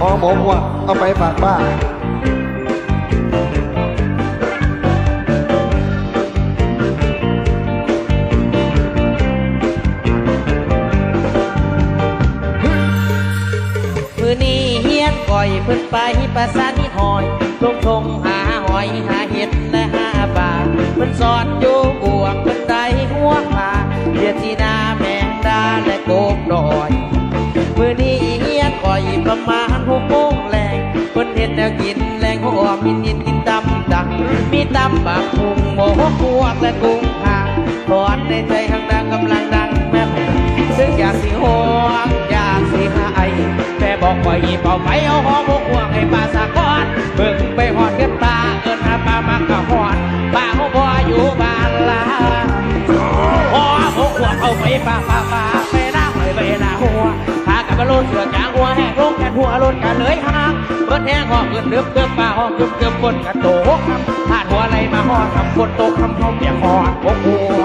หอหมกหัวเอาไปฝากป้ามือนี้เฮียนก่อยเพิ่นไปประสานิหอย ลงทงหาหอยหาเห็ดและหาปลาเพิ่นสอน มินยินกินตำดัก มีตำบักพุงโมหกวกและกุ้งหางถอนในใจข้างดังกำลังดังแม่ซึ่งอยากสิหวงอยากสิหายแม่บอกว่าอีเป่าไปเอาหอมกวงให้ปลาสะกอนเบิ่งไปหอดเก็บตาเอินหาปลามากะหอดปลาเขาบ่อยู่บ้านลาพอพกหัวเข้าไปป่าป่าป่าไปน้ำเลยไปน้าหัวพากันมาลุ้นเสือกลางหัวแหกลงกันหัวลุ้นกันเลยห่าง เบิดแห้งหอกเกินเดือบเดือบป่าหอกเกือบเกือบบนกระโตกคำผ่านหัวอะไรมาหอดคำบนโตคำเขาเปียกหอดพกหัว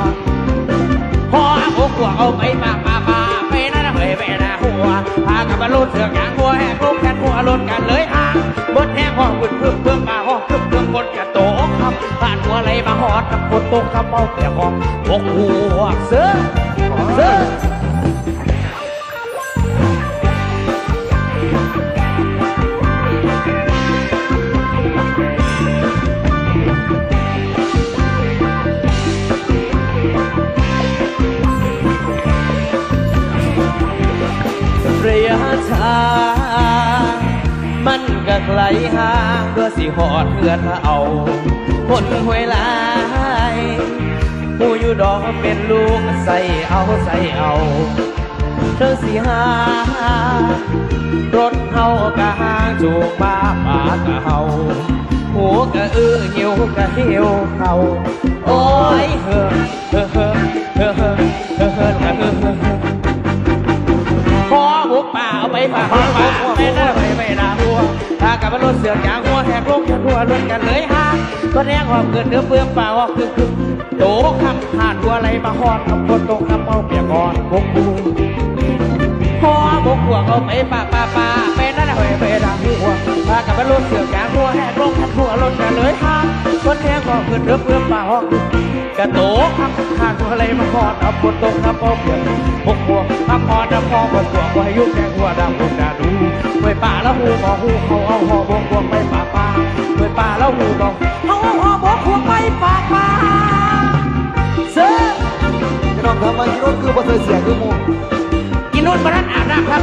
พอพกหัวเอาไปป่าป่าป่าไปน้ำเลยไปน้าหัวพากันมาลุ้นเสือกลางหัวแหกลงกันหัวลุ้นกันเลยห่างเบิดแห้งหอกเกินเดือบเดือบป่าหอกเกือบเกือบบนกระโตกคำผ่านหัวอะไรมาหอดคำบนโตคำเขาเปียกหอดพกหัวเสือเสือ ระยะทางมันก็ไกลห่างเพื่อสิหอดเพื่อนเอาคนห้วยหลายผู้อยู่ดอกเป็นลูกใส่เอาใส่เอา เธอสิหารถเฮากะหางจูงมาปากะเฮาหัวกะอื้อหิวกะหิวเขาโอ้ยเฮ้อเฮ้อเฮ้อเฮ้อเฮ้อ มาหัวไม่น่าไปไม่น่าหัวถ้ากับมันรถเสือกยางหัวแหกลงกันหัวล้นกันเลยฮะก็แรงหอบเกินเนื้อเปลือกป่าหอบคือคือโตคำผ่านหัวอะไรมาหอดกับคนตกคำเมาเปียกอ่อนพกบูพอบกหัวเอาไปปากปาปาไม่น่าไปไม่น่าหัวถ้ากับมันรถเสือกยางหัวแหกลงกันหัวล้นกันเลย แรงหอเกินเนื้อเปลือกป่าออกกระโตคำผ่านหัวอะไรมาหอดเอาคนตกคำเมาเปียกพกบัวคำพอดำพอบนตัวไว้ยุบแดงหัวดำบนดาดูไว้ป่าแล้วหูหมอหูเขาเอาหอบวงบวงไปป่าป่าไว้ป่าแล้วหูบอกเขาเอาหอบวงบวงไปป่าป่าเสือพี่น้องทำไมคิดว่าคือบ่เคยเสียคือมูกินนู่นมานั้นอาบน้ำครับ